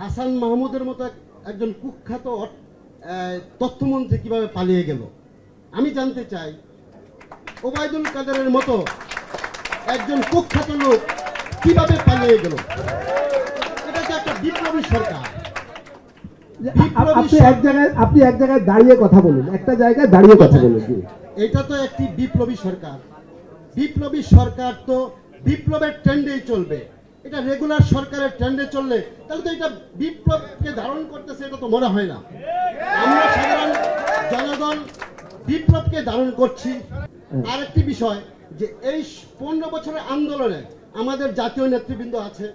হাসান মাহমুদের মতো একজন কুখ্যাত তথ্যমন্ত্রী কীভাবে পালিয়ে গেল? আমি জানতে চাই ওবায়দুল কাদেরের মতো একজন কুখ্যাত লোক কীভাবে পালিয়ে গেল? এটা তো একটা বিপ্লবী সরকার। যে আপনি এক জায়গায় আপনি এক জায়গায় দাঁড়িয়ে কথা বলুন। একটা জায়গায় দাঁড়িয়ে কথা বলুন এটা তো একটি বিপ্লবী সরকার। বিপ্লবী সরকার তো বিপ্লবের ট্রেন্ডেই চলবে। এটা রেগুলার সরকারের ট্রেন্ডে চললে, তাহলে তো এটা বিপ্লবকে ধারণ করতেছে, এটা তো মনে হয় না। আমরা সাধারণ জনগণ বিপ্লবকে ধারণ করছি। আরেকটি বিষয়, যে এই পনেরো বছরের আন্দোলনে আমাদের জাতীয় নেতৃবৃন্দ আছে।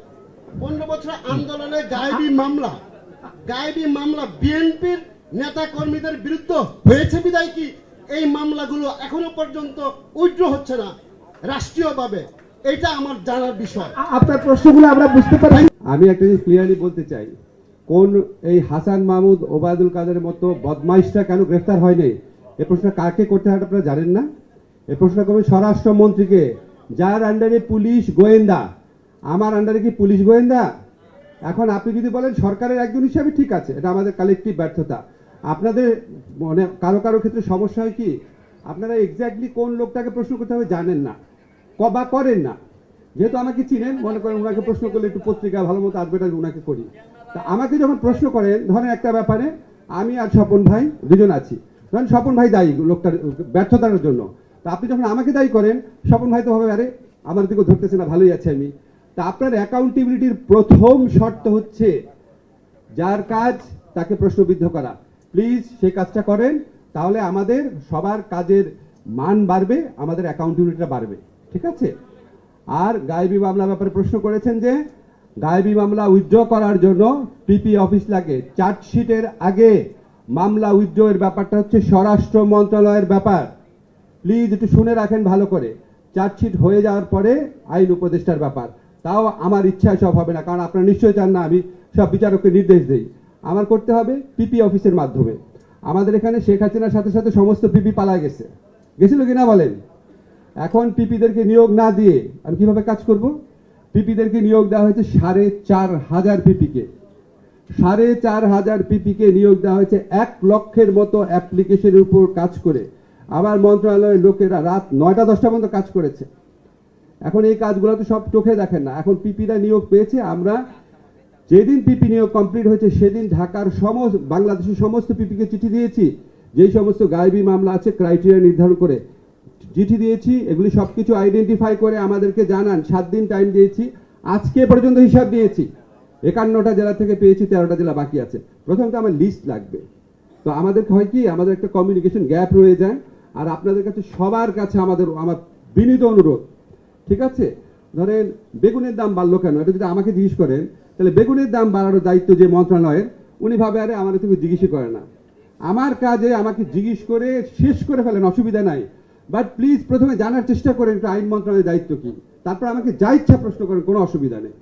পনেরো বছরের আন্দোলনে গায়েবী মামলা গায়েবী মামলা বিএনপির নেতা কর্মীদের বিরুদ্ধে হয়েছে বিদায় কি? এই মামলাগুলো এখনও পর্যন্ত উইথড্র হচ্ছে না, রাষ্ট্রীয়ভাবে। এটা আমার জানার বিষয়। আপনার প্রশ্নগুলো আমরা বুঝতে পারি আমি একটা জিনিস ক্লিয়ারলি বলতে চাই। কোন এই হাসান মাহমুদ ওবায়দুল কাদের মতো বদমাইশটা কেন গ্রেফতার হয়নি এ প্রশ্ন কাকে করতে হয় আপনারা জানেন না? এ প্রশ্ন করবেন স্বরাষ্ট্রমন্ত্রীকে। যার আন্ডারে পুলিশ গোয়েন্দা। আমার আন্ডারে কি পুলিশ গোয়েন্দা? এখন আপনি যদি বলেন সরকারের একজন হিসাবে ঠিক আছে এটা আমাদের কালেকটিভ ব্যর্থতা। আপনাদের মানে কারও কারও ক্ষেত্রে সমস্যা হয় কি? আপনারা এক্স্যাক্টলি কোন লোকটাকে প্রশ্ন করতে হবে জানেন না। বা করেন না। যেহেতু আমাকে চিনেন, মনে করেন ওনাকে প্রশ্ন করলে একটু পত্রিকা ভালো মতো অ্যাডভার্টাইজ ওনাকে করি। তা আমাকে যখন প্রশ্ন করেন, ধরেন একটা ব্যাপারে, আমি আর স্বপন ভাই দুজন আছি। ধরেন স্বপন ভাই দায়ী লোকটার, ব্যর্থতার জন্য। তা আপনি যখন আমাকে দায়ী করেন, স্বপন ভাই তো হবে, আরে, আমার দিকে ধরতেছে না, ভালোই আছে আমি। তা আপনার অ্যাকাউন্টেবিলিটির প্রথম শর্ত হচ্ছে, যার কাজ তাকে প্রশ্নবিদ্ধ করা। প্লিজ সেই কাজটা করেন, তাহলে আমাদের সবার কাজের মান বাড়বে, আমাদের অ্যাকাউন্টেবিলিটিটা বাড়বে। ঠিক আছে? আর গায়েবী মামলা ব্যাপারে প্রশ্ন করেছেন যে, গায়েবী মামলা উইথড্র করার জন্য পিপি অফিস লাগে। চার্জশিটের আগে মামলা উইথড্র এর ব্যাপারটা হচ্ছে স্বরাষ্ট্র মন্ত্রণালয়ের ব্যাপার। প্লিজ একটু শুনে রাখেন ভালো করে। চার্জশিট হয়ে যাওয়ার পরে আইন উপদেষ্টার ব্যাপার। তাও আমার ইচ্ছা সব হবে না, কারণ আপনারা নিশ্চয়ই চান না আমি সব বিচারককে নির্দেশ দিই। আমার করতে হবে পিপি অফিসের মাধ্যমে। আমাদের এখানে শেখ হাসিনার সাথে সাথে সমস্ত পিপি পালায় গেছে। গেছিল কিনা বলেন? এখন পিপিদেরকে নিয়োগ না দিয়ে আমি কীভাবে কাজ করব? পিপিদেরকে নিয়োগ দেওয়া হয়েছে সাড়ে চার হাজার পিপিকে সাড়ে চার হাজার পিপিকে নিয়োগ দেওয়া হয়েছে এক লক্ষের মতো অ্যাপ্লিকেশনের উপর কাজ করে। আবার মন্ত্রণালয়ের লোকেরা রাত নয়টা দশটা পর্যন্ত কাজ করেছে। এখন এই কাজগুলো তো সব চোখে দেখেন না। এখন পিপিরা নিয়োগ পেয়েছে। আমরা যেদিন পিপি নিয়োগ কমপ্লিট হয়েছে সেদিন ঢাকার সমস্ত বাংলাদেশের সমস্ত পিপিকে চিঠি দিয়েছি। যেই সমস্ত গায়েবী মামলা আছে, ক্রাইটেরিয়া নির্ধারণ করে চিঠি দিয়েছি, এগুলি সব কিছু আইডেন্টিফাই করে আমাদেরকে জানান, সাত দিন টাইম দিয়েছি, আজকে পর্যন্ত হিসাব দিয়েছি একান্নটা জেলা থেকে পেয়েছি, তেরোটা জেলা বাকি আছে। প্রথমত আমার লিস্ট লাগবে। তো আমাদের হয় কি, আমাদের একটা কমিউনিকেশন গ্যাপ রয়ে যায়, আর আপনাদের কাছে সবার কাছে আমাদের, আমার বিনীত অনুরোধ। ঠিক আছে? ধরেন, বেগুনের দাম বাড়লো কেন? এটা যদি আমাকে জিজ্ঞেস করেন, তাহলে বেগুনের দাম বাড়ানোর দায়িত্ব যে মন্ত্রণালয়ের, উনি ভাবে, আরে, আমার তুমি জিজ্ঞেস করে না। আমার কাজে আমাকে জিজ্ঞেস করে, শেষ করে ফেলেন, অসুবিধা নাই। বাট প্লিজ প্রথমে জানার চেষ্টা করেন, একটু আইন মন্ত্রণালয়ের দায়িত্ব কি? তারপর আমাকে যা ইচ্ছা প্রশ্ন করেন, কোনো অসুবিধা নেই।